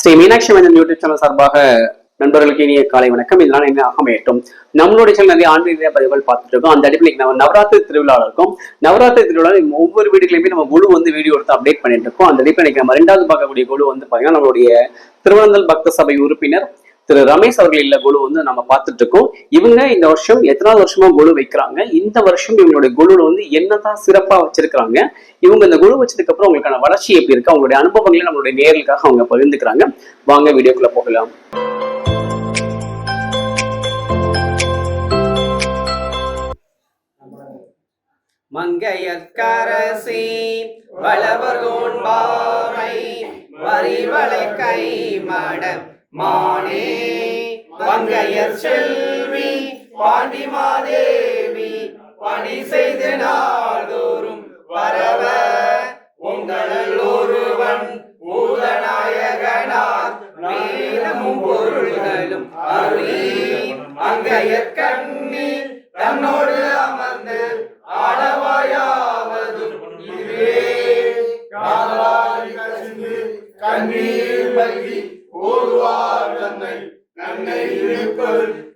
Sri Meenakshi Manthan YouTube channel சார்பாக நண்பர்களுக்கு இனிய காலை வணக்கம். இதனால் என்ன அமையட்டும் நம்மளுடைய சேனல் நிறைய ஆன்மீக பதிவுகள் பார்த்துட்டு இருக்கோம். அந்த அடிப்படையில் நம்ம நவராத்திரி திருவிழாவில் இருக்கும் நவராத்திரி திருவிழாவில் ஒவ்வொரு வீடுகளையுமே நம்ம குழு வந்து வீடியோ எடுத்து அப்டேட் பண்ணிட்டு இருக்கோம். அந்த அடிப்படையில் நம்ம ரெண்டாவது பார்க்கக்கூடிய குழு வந்து பாத்தீங்கன்னா நம்மளுடைய திருவனந்தல் பக்த சபை உறுப்பினர் திரு ரமேஷ் அவர்கள் இல்ல குழு வந்து நம்ம பார்த்துட்டு இருக்கோம். இவங்க இந்த வருஷம் எத்தனாவது வருஷமா குழு வைக்கிறாங்க? இந்த வருஷம் இவங்களுடைய குழுல வந்து என்னதான் சிறப்பா வச்சிருக்காங்க இவங்க இந்த குழு வச்சதுக்கு அப்புறம் உங்களுக்கான வளர்ச்சி எப்படி இருக்கு? அவங்களுடைய அனுபவங்களை நம்மளுடைய நேர்களுக்காக அவங்க பகிர்ந்துக்கிறாங்க. வாங்க வீடியோக்குள்ள போகலாம். மங்கையற்கரசி வளவர்கோன் பாவை வரிவளை கை மடம் மானே மங்கையர் செல்வி பாண்டி மாதேவி பணி செய்து நாள்தோறும் பரவ உங்களில் ஒருவன் பூதநாயகனார். வேதமும் பொருள்களும் அருளி அங்கையர் கண்ணி தன்னோடு அமர்ந்து ஆடவாயாவதும் இதுவே. காதலாய் கண்ணீர் மல்கி கூறுவார் தன்னை. நன்னை இருப்பது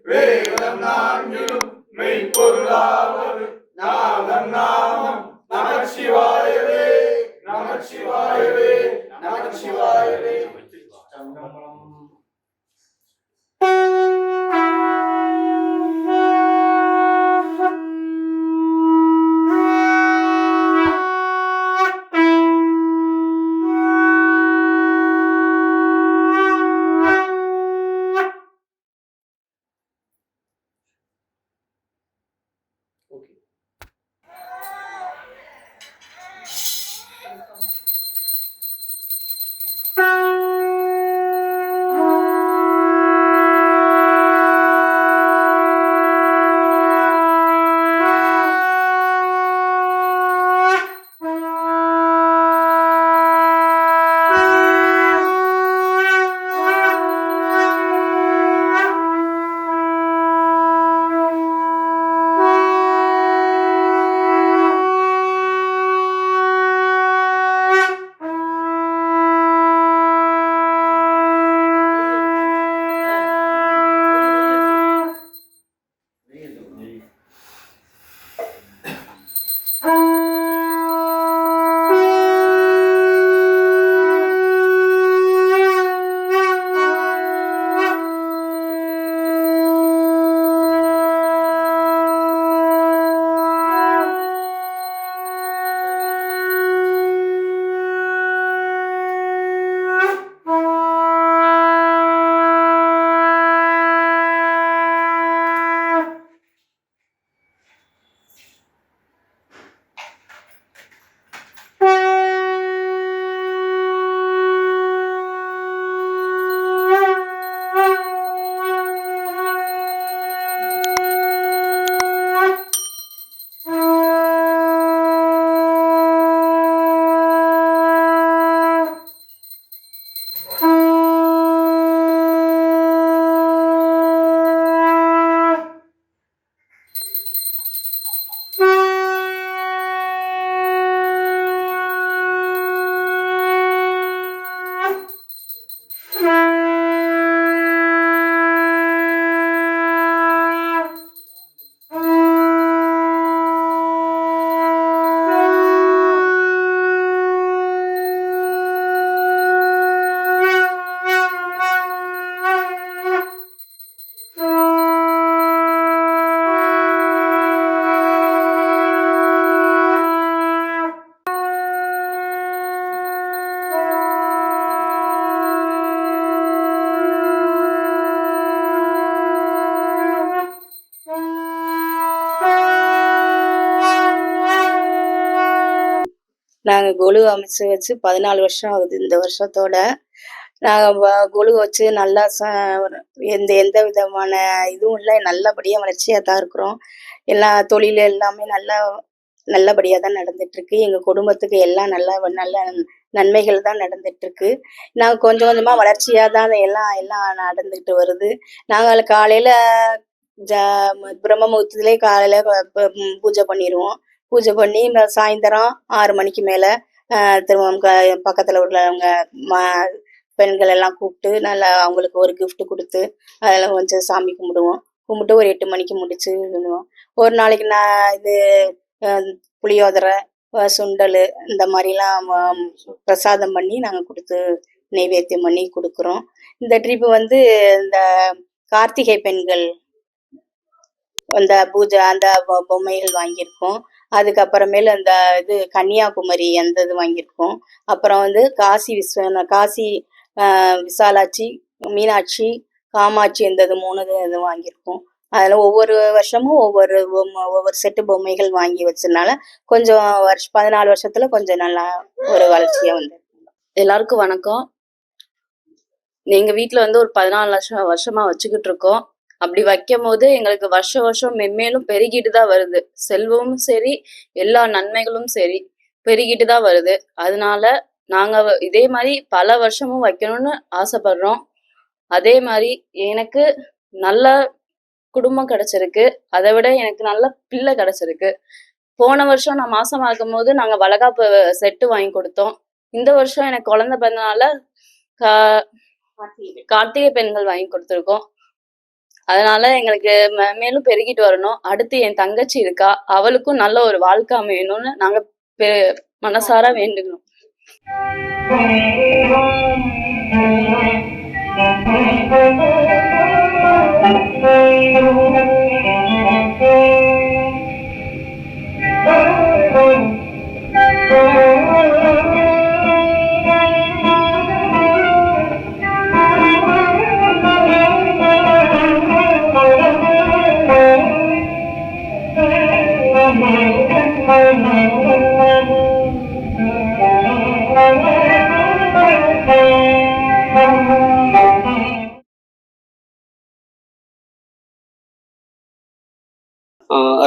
நாங்கள் கொலு அமைச்சு வச்சு பதினாலு வருஷம் ஆகுது இந்த வருஷத்தோட. நாங்கள் கொலு வச்சு நல்லா ச எந்த எந்த விதமான இதுவும் இல்லை. நல்லபடியாக வளர்ச்சியாக தான் இருக்கிறோம். எல்லா தொழில் எல்லாமே நல்லா நல்லபடியாக தான் நடந்துட்டுருக்கு. எங்கள் குடும்பத்துக்கு எல்லாம் நல்லா நல்ல நன்மைகள் தான் நடந்துட்டுருக்கு. நாங்கள் கொஞ்சம் கொஞ்சமாக வளர்ச்சியாக தான் எல்லாம் எல்லாம் நடந்துக்கிட்டு வருது. நாங்கள் காலையில் ஜ பிரம்ம முகூர்த்தத்துலேயே காலையில் பூஜை பண்ணிடுவோம் பூஜை பண்ணி சாயந்தரம் ஆறு மணிக்கு மேலே திரும்ப பக்கத்தில் உள்ளவங்க ம பெண்கள் எல்லாம் கூப்பிட்டு நல்லா அவங்களுக்கு ஒரு கிஃப்ட் கொடுத்து அதெல்லாம் கொஞ்சம் சாமி கும்பிடுவோம். கும்பிட்டு ஒரு எட்டு மணிக்கு முடிச்சு பண்ணுவோம் ஒரு நாளைக்கு நான் இது புளியோதரை சுண்டல் இந்த மாதிரிலாம் பிரசாதம் பண்ணி நாங்கள் கொடுத்து நைவேத்தியம் பண்ணி கொடுக்குறோம். இந்த ட்ரிப்பு வந்து இந்த கார்த்திகை பெண்கள் அந்த பூஜை அந்த பொ- பொம்மைகள் வாங்கியிருக்கோம். அதுக்கப்புறமேல அந்த இது கன்னியாகுமரி அந்த இது வாங்கியிருக்கோம். அப்புறம் வந்து காசி விஸ்வ காசி விசாலாட்சி மீனாட்சி காமாட்சி இந்த இது மூணு இது இது வாங்கியிருக்கோம். அதில் ஒவ்வொரு வருஷமும் ஒவ்வொரு பொம்மை ஒவ்வொரு செட்டு பொம்மைகள் வாங்கி வச்சதுனால கொஞ்சம் வருஷம் பதினாலு வருஷத்துல கொஞ்சம் நல்லா ஒரு வளர்ச்சியாக வந்து எல்லாருக்கும் வணக்கம். எங்கள் வீட்டில் வந்து ஒரு பதினாலு லட்சம் வருஷமாக வச்சுக்கிட்டு இருக்கோம். அப்படி வைக்கும் போது எங்களுக்கு வருஷம் வருஷம் மென்மேலும் பெருகிட்டு தான் வருது. செல்வமும் சரி எல்லா நன்மைகளும் சரி பெருகிட்டு தான் வருது. அதனால நாங்க இதே மாதிரி பல வருஷமும் வைக்கணும்னு ஆசைப்படுறோம். அதே மாதிரி எனக்கு நல்ல குடும்பம் கிடைச்சிருக்கு. அதை விட எனக்கு நல்ல பிள்ளை கிடைச்சிருக்கு. போன வருஷம் நான் மாசமா இருக்கும் போது நாங்க வளகாப்பு செட்டு வாங்கி கொடுத்தோம். இந்த வருஷம் எனக்கு குழந்தை பிறந்தனால கா- கார்த்திகை பெண்கள் வாங்கி கொடுத்துருக்கோம். அதனால எங்களுக்கு மேலும் பெருகிட்டு வரணும். அடுத்து என் தங்கச்சி இருக்கா அவளுக்கும் நல்ல ஒரு வாழ்க்கை அமையணும்னு நாங்க பெ- மனசார வேண்டுகிறோம். Thank you.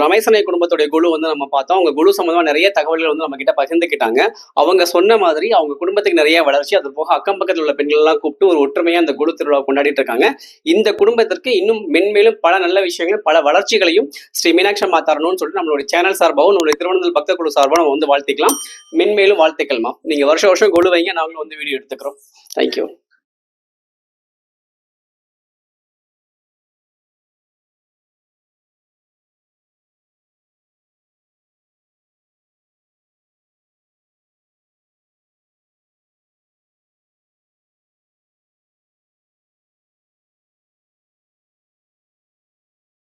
ரமேசனை குடும்பத்துடைய குழு வந்து நம்ம பார்த்தோம். அவங்க குழு சம்மந்தமாக நிறைய தகவல்கள் வந்து நம்ம கிட்ட பகிர்ந்துக்கிட்டாங்க. அவங்க சொன்ன மாதிரி அவங்க குடும்பத்துக்கு நிறைய வளர்ச்சி அது போக அக்கம் பக்கத்தில் உள்ள பெண்கள்லாம் கூப்பிட்டு ஒரு ஒற்றுமையாக அந்த குழு திருவிழா கொண்டாடிட்டு இருக்காங்க. இந்த குடும்பத்திற்கு இன்னும் மென்மேலும் பல நல்ல விஷயங்கள் பல வளர்ச்சிகளையும் ஸ்ரீ மீனாட்சி அம்மா தரணும்னு சொல்லிட்டு நம்மளுடைய சேனல் சார்பாகவும் நம்மளுடைய திருவண்ணாமலை பக்த குழு சார்பாக நம்ம வந்து வாழ்த்திக்கலாம். மென்மேலும் வாழ்த்துக்கள்மா. நீங்க வருஷம் வருஷம் குழு வைங்க நாங்களும் வந்து வீடியோ எடுத்துக்கிறோம். தேங்க்யூ